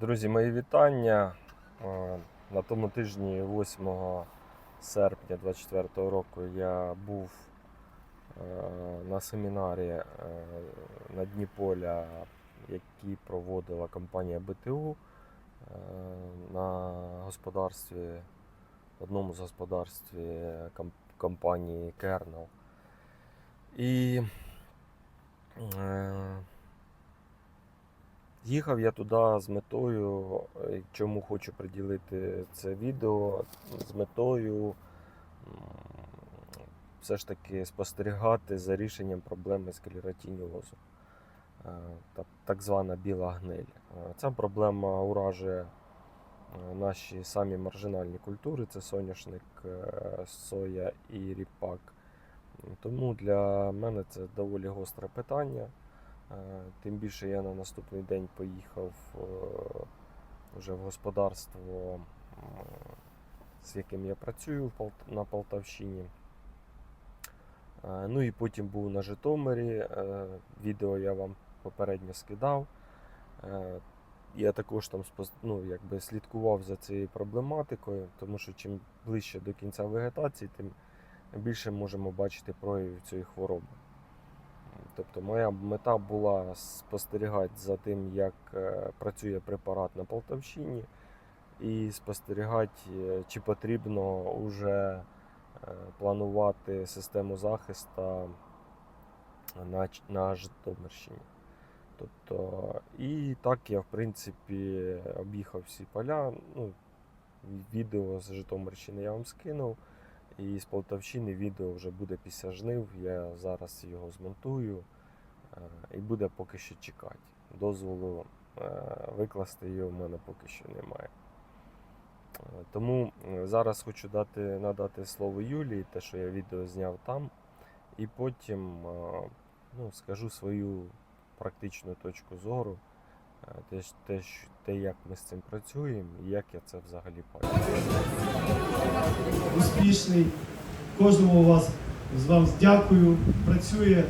Друзі, мої вітання. Е, На тому тижні, 8 серпня 2024 року, я був е, на семінарі е, на дні поля, який проводила компанія БТУ на господарстві, одному з господарстві компанії Kernel. І Їхав я туди з метою, е, чому хочу приділити це відео, з метою все ж таки спостерігати за рішенням проблеми склеротініозу, Е, та- так звана біла гниль. Е, Ця проблема уражує наші самі маржинальні культури, це соняшник, соя і ріпак. Тому для мене це доволі гостре питання. Е, Тим більше я на наступний день поїхав е, вже в господарство, з яким я працюю на Полтавщині. Е, Ну і потім був на Житомирі. Відео я вам попередньо скидав. Я також там ну, якби слідкував за цією проблематикою, тому що чим ближче до кінця вегетації, тим більше можемо бачити проявів цієї хвороби. Тобто моя мета була спостерігати за тим, як е, працює препарат на Полтавщині, і спостерігати, е, чи потрібно вже е, планувати систему захисту на, на Житомирщині. Тобто, і так я, в принципі, об'їхав всі поля. Ну, відео з Житомирщини я вам скинув. І з Полтавщини відео вже буде після жнив. Я зараз його змонтую е, і буде поки що чекати. Дозволу е, викласти його в мене поки що немає. Е, Тому зараз хочу дати, надати слово Юлії, те, що я відео зняв там, і потім ну, скажу свою практичну точку зору, те, те, те, як ми з цим працюємо і як я це взагалі бачу. успішний. Кожному вас з вас дякую. Працює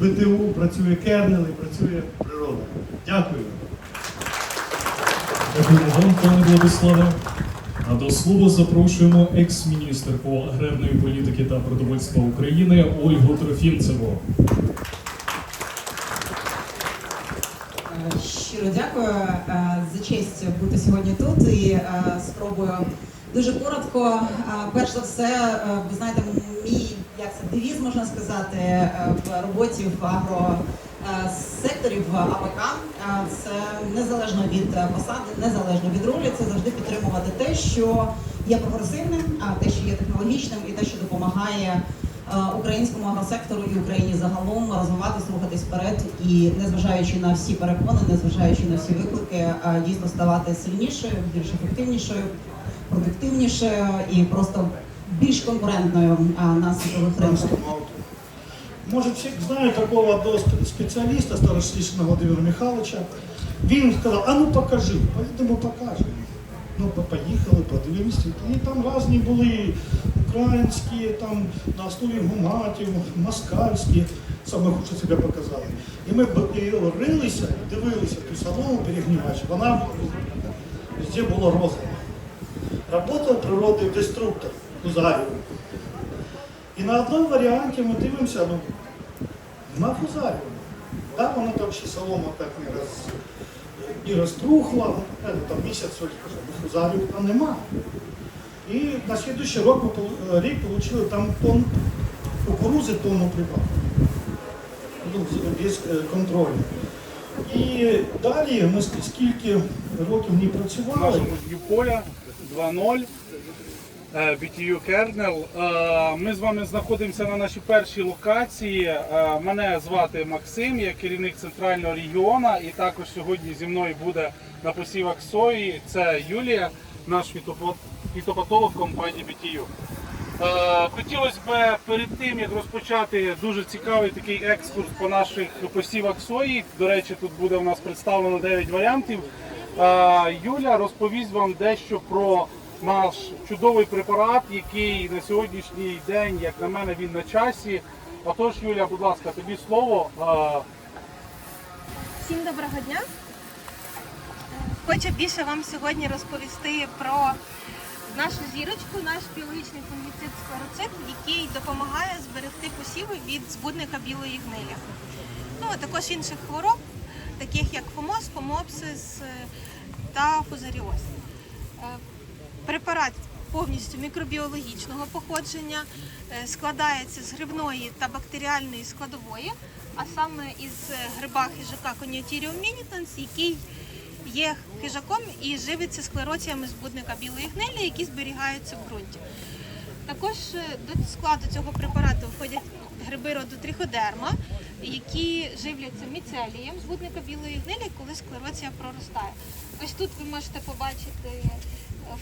БТУ, працює кернел і працює природа. Дякую. Дякуємо вам, пане Владиславе. А до слова запрошуємо екс-міністерку аграрної політики та продовольства України Ольгу Трофімцеву. Е, Щиро дякую е, за честь бути сьогодні тут і е, спробую дуже коротко. Е, Перш за все, ви знаєте, мій як це девіз можна сказати в роботі в агро. е, Секторі в АПК це незалежно від посади, незалежно від ролі, це завжди підтримувати те, що є прогресивним, те, що є технологічним, і те, що допомагає українському агросектору і Україні загалом розвиватись, рухатись вперед і незважаючи на всі перепони, незважаючи на всі виклики, е, дійсно ставати сильнішою, більш ефективнішою, продуктивнішою і просто більш конкурентною е, на світових ринках. Може, всі знають такого одного спе- спеціаліста старослішного Володимира Михайловича. Він сказав, а ну покажи, поїдемо покажемо. Ну, поїхали, подивимося. І там різні були українські, там на основі гуматів, москальські, саме хуже себе показали. І ми рилися, і дивилися ту солому перегнівач. Вона везде була розова. Работав природний деструктор Кузарів. І на одному варіанті ми дивимося, ну, на фузарію. Да, вона там ще солома так не, роз, не розтрухла, ну, там місяць ось, ну, там нема. І на слідуючий пол- рік отримали там тон кукурузи тонну прибавку. Ну, без е, контролю. І далі ми скільки років не працювали, дню 2.0 е, BTU Kernel. Е, Ми з вами знаходимося на нашій першій локації. Е, Мене звати Максим, я керівник центрального регіону, і також сьогодні зі мною буде на посівах сої. Це Юлія, наш фітопо- фітопатолог компанії BTU. Е, Хотілося б перед тим, як розпочати дуже цікавий такий екскурс по наших посівах сої. До речі, тут буде у нас представлено 9 варіантів. Е, Юля розповість вам дещо про наш чудовий препарат, який на сьогоднішній день, як на мене, він на часі. Отож, Юля, будь ласка, тобі слово. Е, Всім доброго дня. Хочу більше вам сьогодні розповісти про нашу зірочку, наш біологічний фунгіцид склероцит, який допомагає зберегти посіви від збудника білої гнилі. Ну, а також інших хвороб, таких як фомоз, фомопсис е, та фузаріоз. Е, Препарат повністю мікробіологічного походження е, складається з грибної та бактеріальної складової, а саме із гриба хижака Coniotherium minitans, який є хижаком і живиться склероціями збудника білої гнилі, які зберігаються в ґрунті. Також е, до складу цього препарату входять гриби роду триходерма, які живляться міцелієм збудника білої гнилі, коли склероція проростає. Ось тут ви можете побачити е,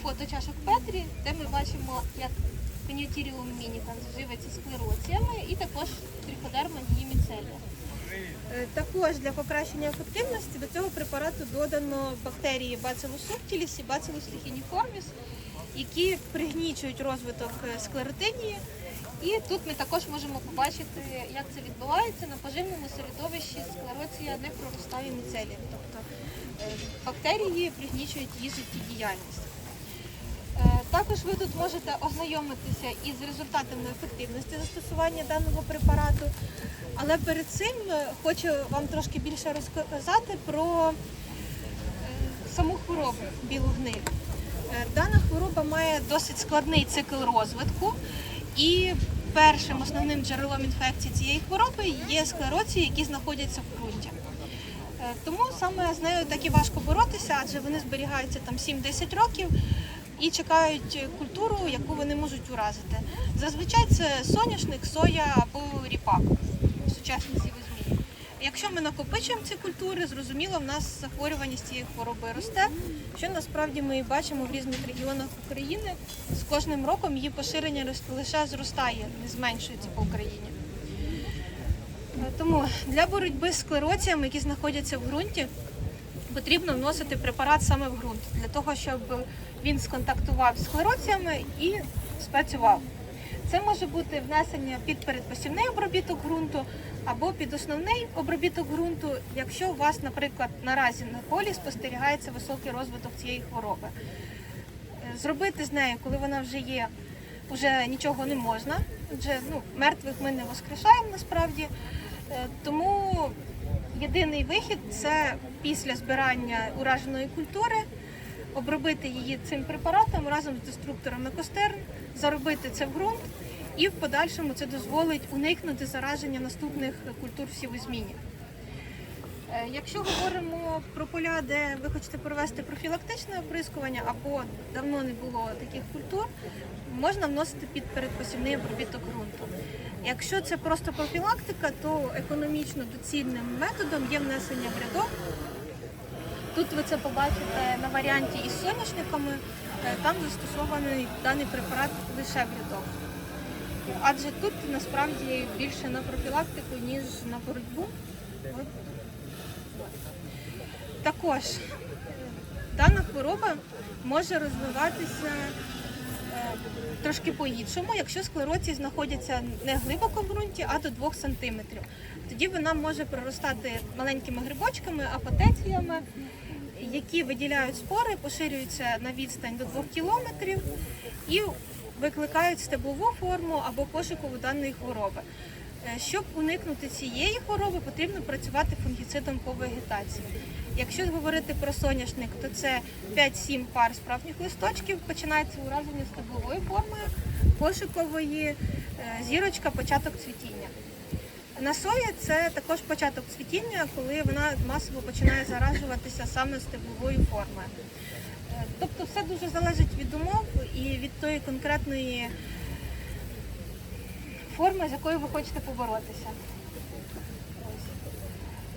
фото чашок Петрі, де ми бачимо, як Coniotherium minitans живиться склероціями і також триходерма її міцелія. Е, Також для покращення ефективності до цього препарату додано бактерії Bacillus subtilis і Bacillus licheniformis, які пригнічують розвиток е, склеротинії. І тут ми також можемо побачити, як це відбувається на поживному середовищі. Склероція не проростає міцелієм, тобто е, бактерії пригнічують її життєдіяльність. Також ви тут можете ознайомитися із результатами ефективності застосування даного препарату. Але перед цим е, хочу вам трошки більше розказати про е, саму хворобу білу гниль. Е, Дана хвороба має досить складний цикл розвитку, і першим основним джерелом інфекції цієї хвороби є склероції, які знаходяться в ґрунті. Тому саме з нею так і важко боротися, адже вони зберігаються там 7-10 років і чекають культуру, яку вони можуть уразити. Зазвичай це соняшник, соя або ріпак, сучасні сівозмії. Якщо ми накопичуємо ці культури, зрозуміло, в нас захворюваність цієї хвороби росте, що насправді ми бачимо в різних регіонах України. З кожним роком її поширення лише зростає, не зменшується по Україні. Тому для боротьби з склероціями, які знаходяться в ґрунті, потрібно вносити препарат саме в ґрунт, для того, щоб він сконтактував з склероціями і спрацював. Це може бути внесення під передпосівний обробіток ґрунту або під основний обробіток ґрунту, якщо у вас, наприклад, наразі на полі спостерігається високий розвиток цієї хвороби. Зробити з нею, коли вона вже є, вже нічого не можна, адже ну, мертвих ми не воскрешаємо насправді. Е, Тому єдиний вихід це після збирання ураженої культури обробити її цим препаратом разом з деструкторами костерн, заробити це в ґрунт, і в подальшому це дозволить уникнути зараження наступних культур в сівозміні. Е, Якщо говоримо про поля, де ви хочете провести профілактичне оприскування або давно не було таких культур, можна вносити під передпосівний обробіток ґрунту. Якщо це просто профілактика, то економічно доцільним методом є внесення в рядок. Тут ви це побачите на варіанті із соняшниками, Е, там застосований даний препарат лише в рядок. Адже тут насправді більше на профілактику, ніж на боротьбу. От. Також е, дана хвороба може розвиватися е, трошки по-іншому, якщо склероції знаходяться не глибоко в ґрунті, а до 2 см. Тоді вона може проростати маленькими грибочками, апотеціями, які виділяють спори, поширюються на відстань до 2 км і викликають стеблову форму або пошукову даної хвороби. Е, Щоб уникнути цієї хвороби, потрібно працювати фунгіцидом по вегетації. Якщо говорити про соняшник, то це 5-7 пар справжніх листочків, починається ураження стебловою формою, пошукової е, зірочка, початок цвітіння. На сої це також початок цвітіння, коли вона масово починає заражуватися саме стебловою формою. Е, Тобто все дуже залежить від умов і від тої конкретної форми, з якою ви хочете поборотися.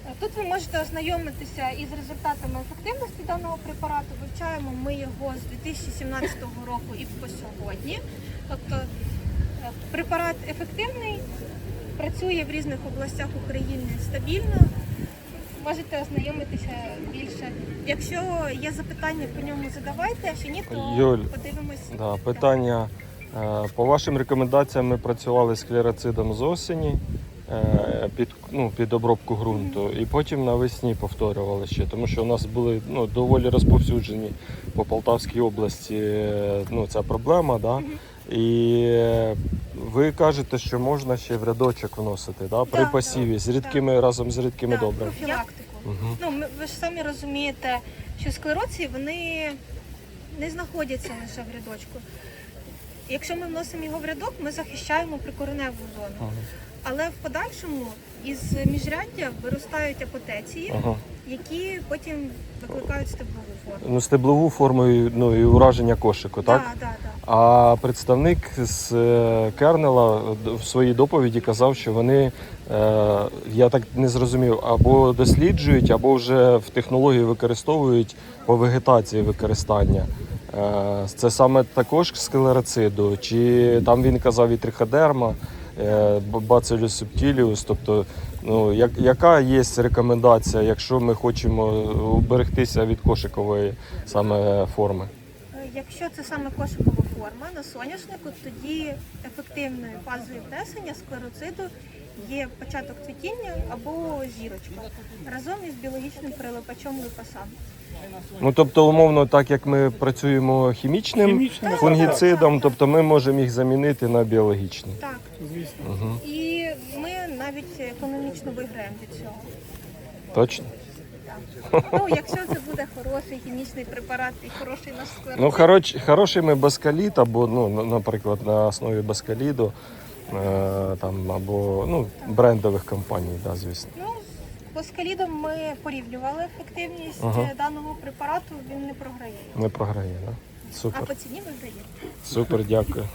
Е, Тут ви можете ознайомитися із результатами ефективності даного препарату. Вивчаємо ми його з 2017 року і по сьогодні. Тобто е, препарат ефективний, працює в різних областях України стабільно. Можете ознайомитися більше. Якщо є запитання по ньому, задавайте, якщо ні, то Юль, подивимось. Да, питання. Е, По вашим рекомендаціям ми працювали з склероцидом з осені. е, під, ну, під обробку ґрунту. І потім навесні повторювали ще, тому що у нас були ну, доволі розповсюджені по Полтавській області е, ну, ця проблема. Да? І ви кажете, що можна ще в рядочок вносити да? при Да, посіві з рідкими разом з рідкими Так, добрими. профілактику. Угу. Ну, ми- ви ж самі розумієте, що склероції вони не знаходяться лише в рядочку. Якщо ми вносимо його в рядок, ми захищаємо прикореневу зону. Але в подальшому із міжряддя виростають апотеції, Ага. Які потім викликають стеблову форму. Ну, стеблову форму ну, і ураження кошику, так? Так, так, так. А представник з е, Кернела в своїй доповіді казав, що вони, е, я так не зрозумів, або досліджують, або вже в технології використовують по вегетації використання. Е, Це саме також склероциду, чи там він казав і триходерма, е, б- субтіліус, тобто ну, як, яка є рекомендація, якщо ми хочемо уберегтися від кошикової саме форми? Е, Якщо це саме кошикова форма на соняшнику, тоді ефективною фазою внесення склероциду є початок цвітіння або зірочка разом із біологічним прилипачом липасан. Ну тобто, умовно, так як ми працюємо хімічним Хімічним, фунгіцидом, тобто ми можемо їх замінити на біологічний. Так, Звісно. Угу. і ми навіть економічно виграємо від цього. Точно? Ну, якщо це буде хороший хімічний препарат і хороший наш склеротид. Ну, хороч, хороший ми баскаліт, або, ну, на- наприклад, на основі баскаліду, е, там, або ну, брендових компаній, да, звісно. Ну, по скалідам ми порівнювали ефективність Ага. е, даного препарату, він не програє. Не програє, да? А Супер. по ціні виграє. Супер, дякую.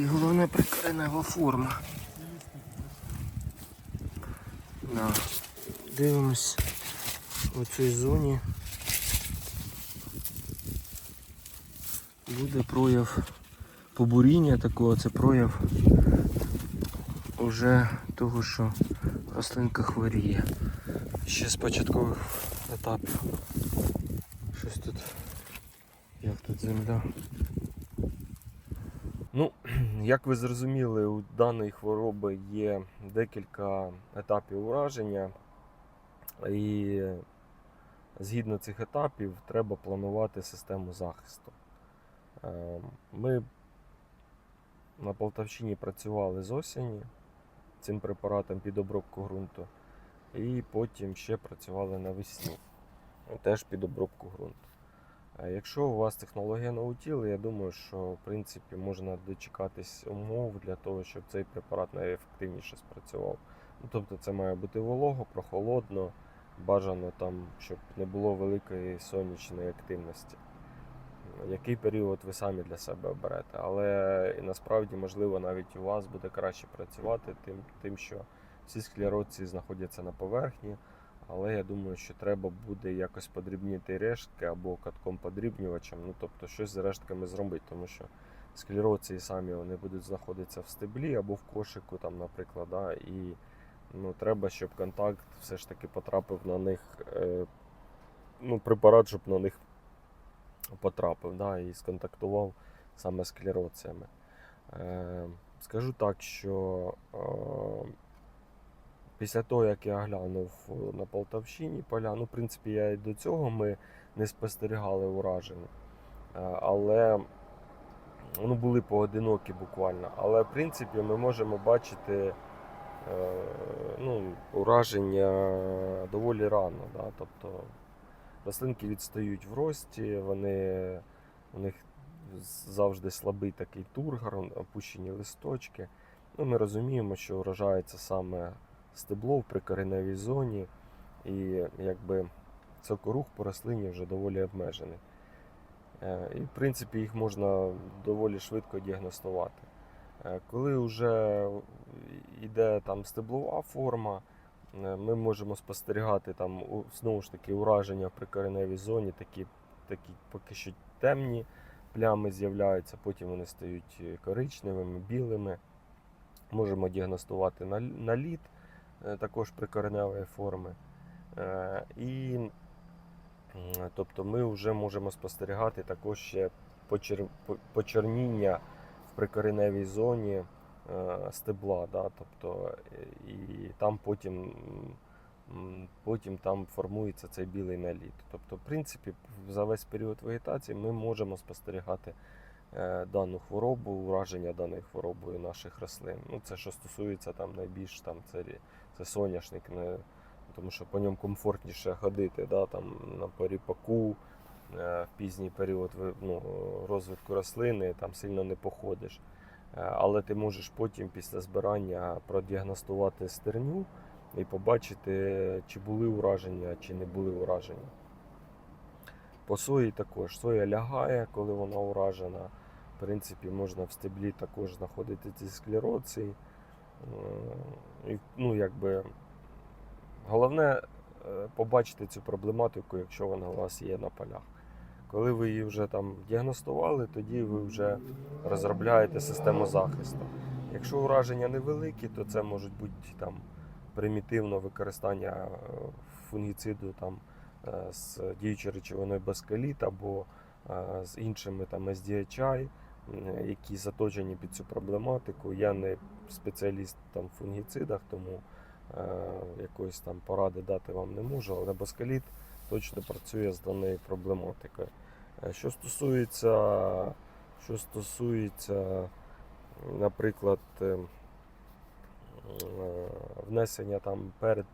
І головне прикоренева форма. Да. Дивимось у цій зоні. Буде прояв побуріння такого, це прояв уже того, що рослинка хворіє. Ще з початкових етапів. Щось тут. Як тут земля? Ну, як ви зрозуміли, у даної хвороби є декілька етапів ураження, і згідно цих етапів треба планувати систему захисту. Е, Ми на Полтавщині працювали з осені цим препаратом під обробку ґрунту, і потім ще працювали навесні, теж під обробку ґрунту. Якщо у вас технологія наутіли, я думаю, що в принципі можна дочекатись умов для того, щоб цей препарат найефективніше спрацював. Ну, тобто це має бути волого, прохолодно, бажано там, щоб не було великої сонячної активності. Який період ви самі для себе оберете, але насправді, можливо, навіть у вас буде краще працювати, тим, тим що всі склероці знаходяться на поверхні, але я думаю, що треба буде якось подрібнити рештки або катком подрібнювачем, ну тобто щось з рештками зробити, тому що склероції самі вони будуть знаходитися в стеблі або в кошику, там, наприклад, да, і ну, треба, щоб контакт все ж таки потрапив на них, е, ну, препарат, щоб на них потрапив да, і сконтактував саме з склероціями. Е, скажу так, що е, після того, як я глянув на Полтавщині поля, ну, в принципі, я і до цього ми не спостерігали ураження. Е, але ну, були поодинокі буквально. Але в принципі ми можемо бачити е, ну, ураження доволі рано. Да? Тобто рослинки відстають в рості, вони, у них завжди слабий такий тургор, опущені листочки. Ну, ми розуміємо, що вражається саме стебло в прикореневій зоні, і якби сокорух по рослині вже доволі обмежений. Е, І, в принципі, їх можна доволі швидко діагностувати. Е, Коли вже йде там стеблова форма, е, ми можемо спостерігати там знову ж таки ураження в прикореневій зоні, такі такі поки що темні плями з'являються, потім вони стають коричневими, білими. Можемо діагностувати на- наліт, також прикореневої форми. Е, І тобто ми вже можемо спостерігати також ще почер... почерніння в прикореневій зоні е, стебла. Да? Тобто, е, і там потім, потім там формується цей білий наліт. Тобто, в принципі, за весь період вегетації ми можемо спостерігати е, дану хворобу, ураження даною хворобою наших рослин. Ну, це що стосується там найбільш там це, це соняшник, не, тому що по ньому комфортніше ходити, да, там, на поріпаку, е, в пізній період ну, розвитку рослини, там сильно не походиш. Е, Але ти можеш потім після збирання продіагностувати стерню і побачити, чи були ураження, чи не були ураження. По сої також. Соя лягає, коли вона уражена. В принципі, можна в стеблі також знаходити ці склероції. Е, ну, якби, головне е, побачити цю проблематику, якщо вона у вас є на полях. Коли ви її вже там діагностували, тоді ви вже розробляєте систему захисту. Якщо ураження невеликі, то це можуть бути там примітивне використання е, фунгіциду там, з діючою речовиною баскаліт або з іншими там SDHI, які заточені під цю проблематику. Я не спеціаліст там в фунгіцидах, тому е, якоїсь там поради дати вам не можу, але баскаліт точно працює з даною проблематикою. Е, Що стосується, що стосується, наприклад, е, е, внесення там перед,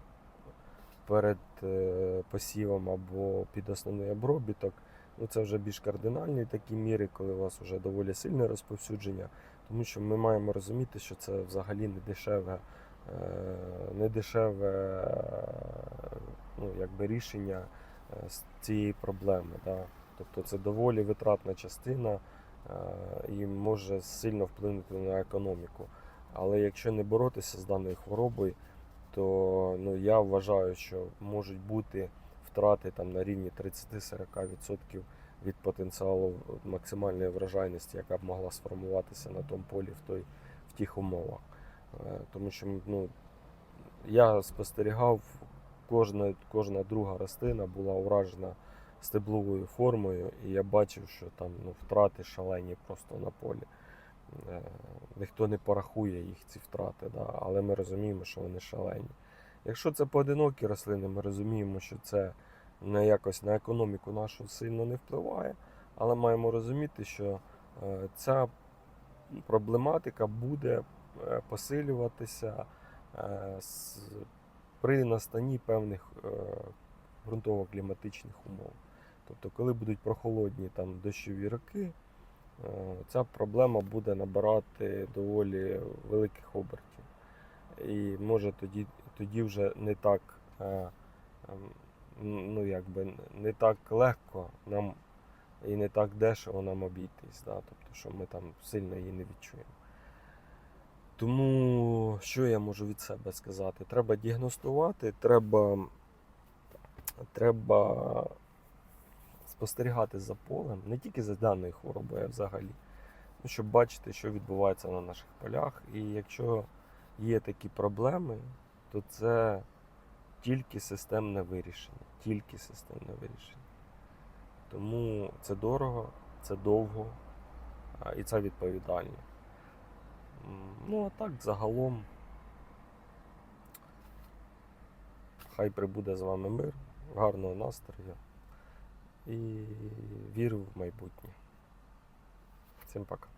перед е, посівом або під основний обробіток, ну це вже більш кардинальні такі міри, коли у вас вже доволі сильне розповсюдження, тому що ми маємо розуміти, що це взагалі не дешеве, е, не дешеве ну, якби рішення е, з цієї проблеми. Да? Тобто це доволі витратна частина е, і може сильно вплинути на економіку. Але якщо не боротися з даною хворобою, то ну, я вважаю, що можуть бути втрати там, на рівні 30-40% від потенціалу максимальної врожайності, яка б могла сформуватися на тому полі в, той, в тих умовах. Е, Тому що ну, я спостерігав, кожна, кожна друга рослина була уражена стебловою формою, і я бачив, що там ну, втрати шалені просто на полі. Е, Ніхто не порахує їх ці втрати, да? але ми розуміємо, що вони шалені. Якщо це поодинокі рослини, ми розуміємо, що це не якось на економіку нашу сильно не впливає, але маємо розуміти, що е, ця проблематика буде е, посилюватися е, при настанні певних ґрунтово-кліматичних умов. Тобто, коли будуть прохолодні там дощові роки, ця проблема буде набирати доволі великих обертів. І може тоді, тоді вже не так, е, ем, ну, якби, не так легко нам і не так дешево нам обійтись. Да? Тобто, що ми там сильно її не відчуємо. Тому що я можу від себе сказати? Треба діагностувати, треба, треба спостерігати за полем, не тільки за даною хворобою, а взагалі. Ну, щоб бачити, що відбувається на наших полях. І якщо є такі проблеми, то це тільки системне вирішення. Тільки системне вирішення. Тому це дорого, це довго і це відповідально. Ну, а так, загалом, хай прибуде з вами мир, гарного настрою і віру в майбутнє. Всім пока.